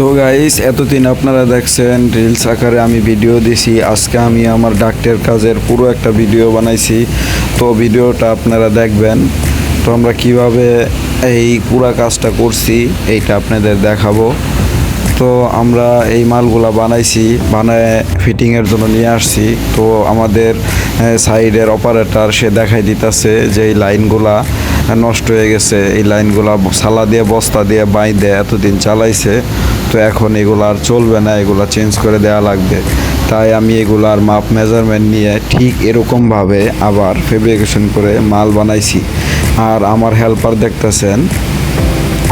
তো গাইস এতদিন আপনারা দেখছেন রিলস আকারে আমি ভিডিও দিছি। আজকে আমি আমার ডাক্তার কাজের পুরো একটা ভিডিও বানাইছি। তো ভিডিওটা আপনারা দেখবেন। তো আমরা কীভাবে এই পুরো কাজটা করছি, এইটা আপনাদের দেখাবো। তো আমরা এই মালগুলা বানাইছি, বানায় ফিটিংয়ের জন্য নিয়ে আসছি। তো আমাদের সাইডের অপারেটর সে দেখাই দিতেছে যে এই লাইনগুলা নষ্ট হয়ে গেছে। এই লাইনগুলা সালা দিয়ে, বস্তা দিয়ে বাইন্দে এতদিন চালাইছে। তো এখন এগুলো আর চলবে না, এগুলো চেঞ্জ করে দেওয়া লাগবে। তাই আমি এগুলার মাপ মেজারমেন্ট নিয়ে ঠিক এরকমভাবে আবার ফেব্রিকেশন করে মাল বানাইছি। আর আমার হেল্পার দেখতেছেন,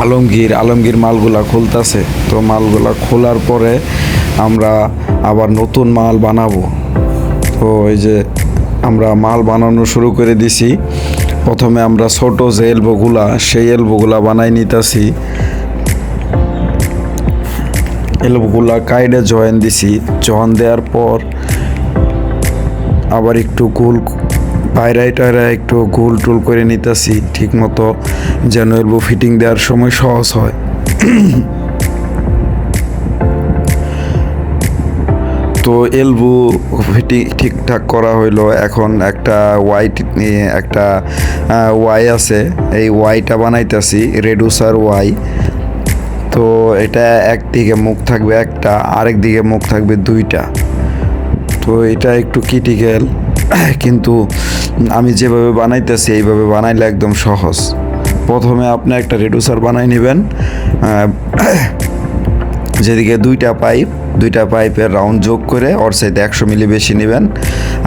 আলমগীর আলমগীর মালগুলা খুলতেছে। তো মালগুলা খোলার পরে আমরা আবার নতুন মাল বানাবো। তো এই যে আমরা মাল বানানো শুরু করে দিছি। প্রথমে আমরা ছোটো যে এলবোগুলা, সেই এলবোগুলা বানাই নিতেছি। এলবোগুলা কাইডে জয়েন দিছি। জয়েন দেওয়ার পর আবার একটু গোল পায়রায় টায়রায় একটু গোল টুল করে নিতেছি ঠিক মতো যেন এলবো ফিটিং দেওয়ার সময় সহজ হয়। তো এলবো ফিটিং ঠিকঠাক করা হইল। এখন একটা ওয়াইট একটা ওয়াই আছে। এই ওয়াইটা বানাইতেছি রেডুসার ওয়াই তো এটা একদিকে মুখ থাকবে একটা, আরেক দিকে মুখ থাকবে দুইটা। তো এটা একটু ক্রিটিক্যাল কিন্তু আমি যেভাবে বানাইতেছি, এইভাবে বানাইলে একদম সহজ। প্রথমে আপনি একটা রেডুসার বানাই নেবেন যেদিকে দুইটা পাইপ দুইটা পাইপের রাউন্ড যোগ করে ওর সাথে একশো মিলি বেশি নেবেন।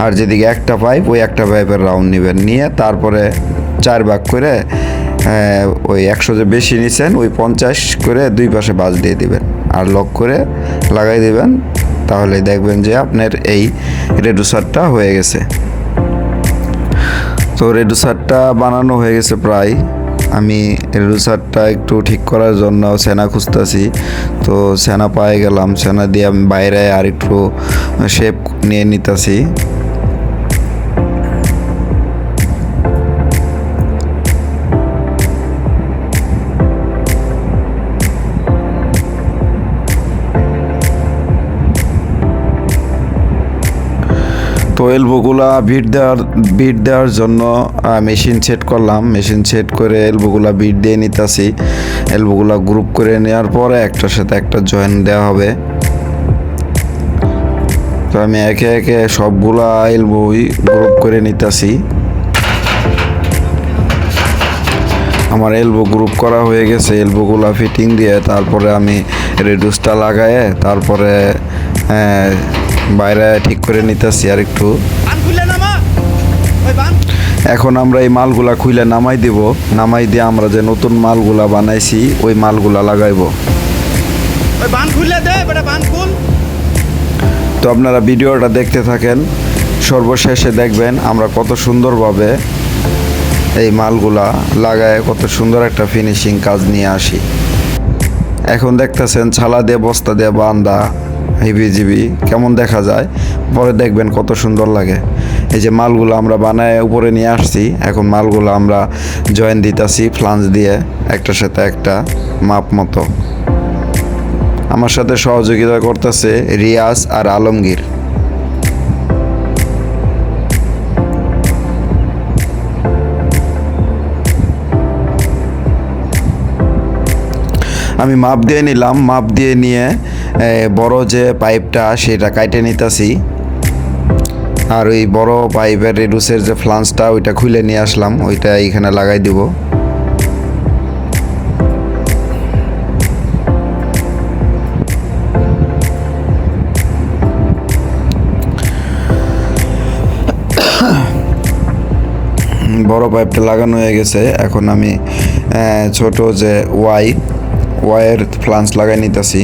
আর যেদিকে একটা পাইপ ওই একটা পাইপের রাউন্ড নেবেন। নিয়ে তারপরে চার ভাগ করে ওই একশো যে বেশি নিছেন, ওই পঞ্চাশ করে দুই পাশে বাজ দিয়ে দিবেন। আর লক করে লাগাই দিবেন তাহলে দেখবেন যে আপনার এই রেডুসারটা হয়ে গেছে। তো রেডুসারটা বানানো হয়ে গেছে প্রায়। আমি রেডুসারটা একটু ঠিক করার জন্য সেনা খুঁজতেছি। তো সেনা পায়ে গেলাম, সেনা দিয়ে আমি বাইরে আর একটু শেপ নিয়ে নিতেছি। তো এলবোগুলা বিট দেওয়ার বিট দেওয়ার জন্য মেশিন সেট করলাম। মেশিন সেট করে এলবোগুলা বিট দিয়ে নিতেছি। এলবোগুলা গ্রুপ করে নেওয়ার পরে একটার সাথে একটা জয়েন দেওয়া হবে। তো আমি একে একে সবগুলা এলবোই গ্রুপ করে নিতেছি। আমার এলবো গ্রুপ করা হয়ে গেছে, এলবোগুলা ফিটিং দিয়ে তারপরে আমি রেডুসটা লাগায়ে, তারপরে বাইরে ঠিক করে নিতেছি আর একটু। এখন আমরা এই মালগুলা খুলে নামাই দিব। নামাই দিয়ে আমরা যে নতুন মালগুলা বানাইছি ওই মালগুলা লাগাইবো। তো আপনারা ভিডিওটা দেখতে থাকেন। সর্বশেষে দেখবেন আমরা কত সুন্দরভাবে এই মালগুলা লাগায় কত সুন্দর একটা ফিনিশিং কাজ নিয়ে আসি। এখন দেখতেছেন ছালা দিয়ে বস্তা দিয়ে বান্দা হিবিজিবি কেমন দেখা যায়? পরে দেখবেন কত সুন্দর লাগে। এই যে মালগুলো আমরা বানায় উপরে নিয়ে আসছি, এখন মালগুলো আমরা জয়েন দিতেছি ফ্লাঞ্জ দিয়ে, একটার সাথে একটা মাপ মতো। আমার সাথে সহযোগিতা করতেছে রিয়াজ আর আলমগীর। আমি মাপ দিয়ে নিলাম, মাপ দিয়ে নিয়ে বড় যে পাইপটা, সেটা কাইটে নিতেছি। আর ওই বড় পাইপের রেডুসের যে ফ্লান্সটা, ওইটা খুলে নিয়ে আসলাম। ওইটা এইখানে লাগাই দিব। বড় পাইপটা লাগানো হয়ে গেছে। এখন আমি ছোট যে ওয়াই, ওয়াইয়ের ফ্লান্স লাগাই নিতেছি।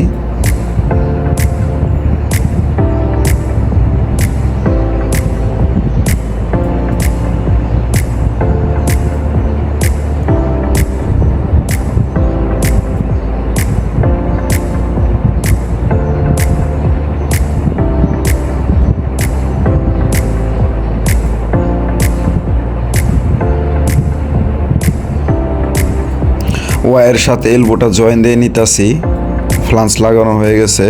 ওয়াইয়ের সাথে এলবোটা জয়েন দিয়ে নিতেছি। ফ্লান্স লাগানো হয়ে গেছে।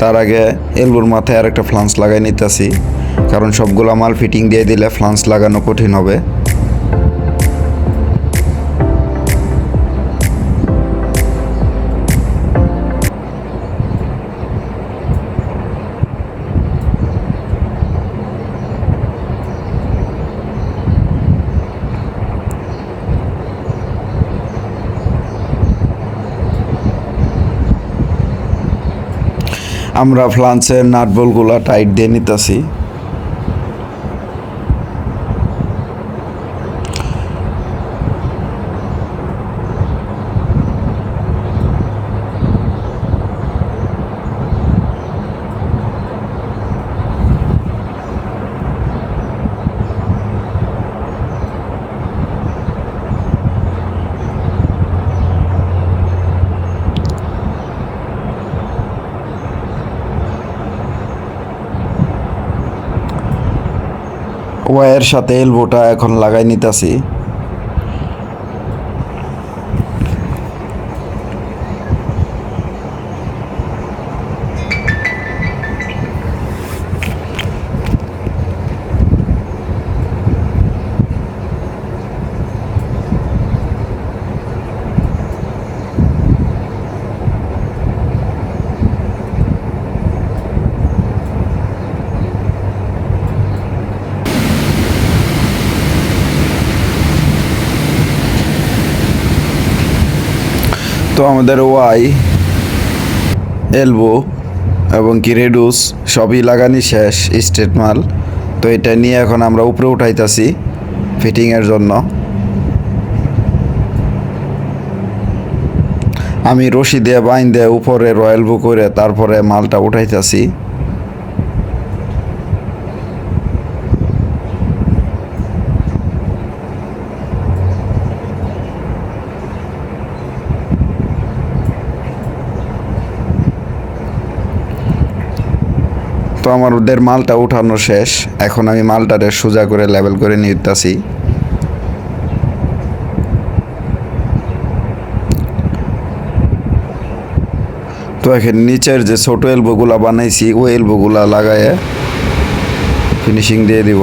তার আগে এলবোর মাথায় আর একটা ফ্লান্স লাগাই নিতেছি। কারণ সবগুলো মাল ফিটিং দিয়ে দিলে ফ্লান্স লাগানো কঠিন হবে। আমরা ফ্লান্সের নাটবলগুলা টাইট দিয়ে নিতেছি। ওয়াইয়ের সাথে এলবোটা এখন লাগাই নিতেছি। তো আমাদের ওয়াই, এলবো এবং কি রেডুস সবই লাগানি শেষ, স্টেট মাল। তো এটা নিয়ে এখন আমরা উপরে উঠাইতেছি ফিটিংয়ের জন্য। আমি রশি দিয়ে বাইন দিয়ে উপরে রয়্যাল বুক করে তারপরে মালটা উঠাইতাছি। তো আমার ওদের মালটা উঠানো শেষ। এখন আমি মালটারে সোজা করে লেভেল করে নিতেছি। তো এখন নিচের যে ছোট এলবোগুলা বানাইছি, ওই এলবোগুলা লাগাইয়া ফিনিশিং দিয়ে দিব।